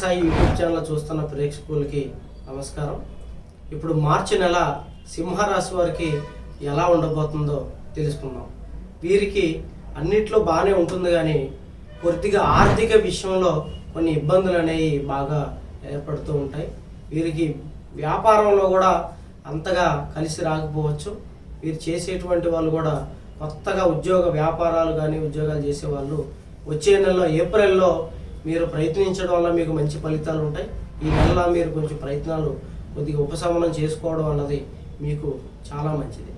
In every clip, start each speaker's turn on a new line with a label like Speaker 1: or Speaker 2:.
Speaker 1: Channel చూస్తున్న ప్రేక్షకులకి నమస్కారం. ఇప్పుడు మార్చి నెల సింహరాశి వారికి ఎలా ఉండబోతుందో తెలుసుకుందాం. వీరికి అన్నిట్లో బాగానే ఉంటుంది కానీ కొద్దిగా ఆర్థిక విషయంలో కొన్ని ఇబ్బందులు అనేవి బాగా ఏర్పడుతూ ఉంటాయి. వీరికి వ్యాపారంలో కూడా అంతగా కలిసి రాకపోవచ్చు. వీరు చేసేటువంటి వాళ్ళు కూడా కొత్తగా ఉద్యోగ వ్యాపారాలు కానీ ఉద్యోగాలు చేసేవాళ్ళు వచ్చే నెలలో ఏప్రిల్లో మీరు ప్రయత్నించడం వల్ల మీకు మంచి ఫలితాలు ఉంటాయి. ఈ నెల మీరు కొంచెం ప్రయత్నాలు కొద్దిగా ఉపశమనం చేసుకోవడం అన్నది మీకు చాలా మంచిది.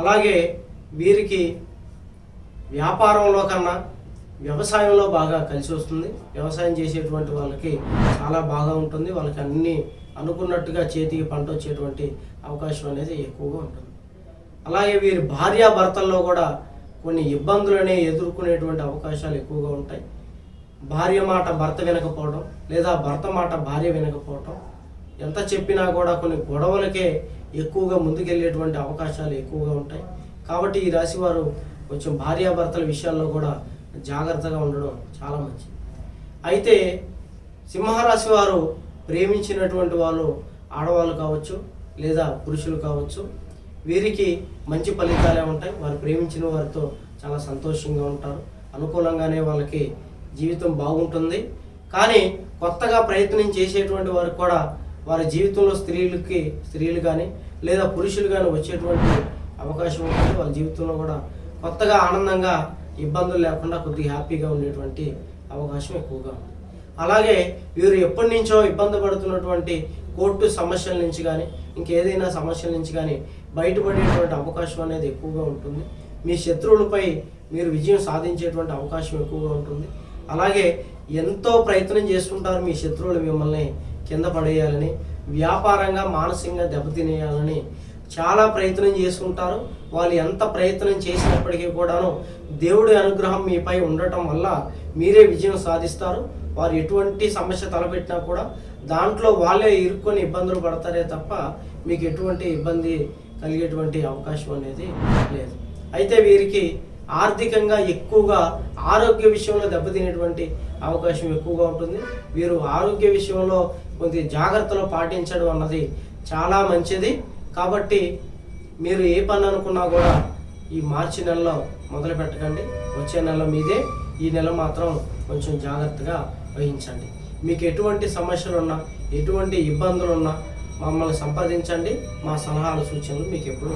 Speaker 1: అలాగే వీరికి వ్యాపారంలో కన్నా వ్యవసాయంలో బాగా కలిసి వస్తుంది. వ్యవసాయం చేసేటువంటి వాళ్ళకి చాలా బాగా ఉంటుంది. వాళ్ళకి అన్నీ అనుకున్నట్టుగా చేతికి పంట వచ్చేటువంటి అవకాశం అనేది ఎక్కువగా ఉంటుంది. అలాగే వీరి భార్యాభర్తల్లో కూడా కొన్ని ఇబ్బందులనే ఎదుర్కొనేటువంటి అవకాశాలు ఎక్కువగా ఉంటాయి. భార్య మాట భర్త వినకపోవడం లేదా భర్త మాట భార్య వినకపోవడం ఎంత చెప్పినా కూడా కొన్ని గొడవలకే ఎక్కువగా ముందుకెళ్ళేటువంటి అవకాశాలు ఎక్కువగా ఉంటాయి. కాబట్టి ఈ రాశి వారు కొంచెం భార్యాభర్తల విషయాల్లో కూడా జాగ్రత్తగా ఉండడం చాలా మంచిది. అయితే సింహరాశి వారు ప్రేమించినటువంటి వాళ్ళు ఆడవాళ్ళు కావచ్చు లేదా పురుషులు కావచ్చు వీరికి మంచి ఫలితాలే ఉంటాయి. వారు ప్రేమించిన వారితో చాలా సంతోషంగా ఉంటారు. అనుకూలంగానే వాళ్ళకి జీవితం బాగుంటుంది. కానీ కొత్తగా ప్రయత్నం చేసేటువంటి వారికి కూడా వారి జీవితంలో స్త్రీలకి స్త్రీలు కానీ లేదా పురుషులు కానీ వచ్చేటువంటి అవకాశం ఉంటుంది. వాళ్ళ జీవితంలో కూడా కొత్తగా ఆనందంగా ఇబ్బందులు లేకుండా కొద్దిగా హ్యాపీగా ఉండేటువంటి అవకాశం ఎక్కువగా ఉంది. అలాగే వీరు ఎప్పటి నుంచో ఇబ్బంది పడుతున్నటువంటి కోర్టు సమస్యల నుంచి కానీ ఇంకేదైనా సమస్యల నుంచి కానీ బయటపడేటువంటి అవకాశం అనేది ఎక్కువగా ఉంటుంది. మీ శత్రువులపై మీరు విజయం సాధించేటువంటి అవకాశం ఎక్కువగా ఉంటుంది. అలాగే ఎంతో ప్రయత్నం చేస్తుంటారు మీ శత్రువులు మిమ్మల్ని కింద పడేయాలని వ్యాపారంగా మానసికంగా దెబ్బతినేయాలని చాలా ప్రయత్నం చేసుకుంటారు వాళ్ళు ఎంత ప్రయత్నం చేసినప్పటికీ కూడాను దేవుడి అనుగ్రహం మీపై ఉండటం వల్ల మీరే విజయం సాధిస్తారు. వారు ఎటువంటి సమస్య తలపెట్టినా కూడా దాంట్లో వాళ్ళే ఇరుక్కొని ఇబ్బందులు పడతారే తప్ప మీకు ఎటువంటి ఇబ్బంది కలిగేటువంటి అవకాశం అనేది లేదు. అయితే వీరికి ఆర్థికంగా ఎక్కువగా ఆరోగ్య విషయంలో దెబ్బతినేటువంటి అవకాశం ఎక్కువగా ఉంటుంది. వీరు ఆరోగ్య విషయంలో కొద్ది జాగ్రత్తలు పాటించడం అన్నది చాలా మంచిది. కాబట్టి మీరు ఏ పని అనుకున్నా కూడా ఈ మార్చి నెలలో మొదలు పెట్టకండి. వచ్చే నెల మీదే. ఈ నెల మాత్రం కొంచెం జాగ్రత్తగా వహించండి. మీకు ఎటువంటి సమస్యలు ఉన్నా ఎటువంటి ఇబ్బందులు ఉన్నా మమ్మల్ని సంప్రదించండి. మా సలహాలు సూచనలు మీకు ఎప్పుడు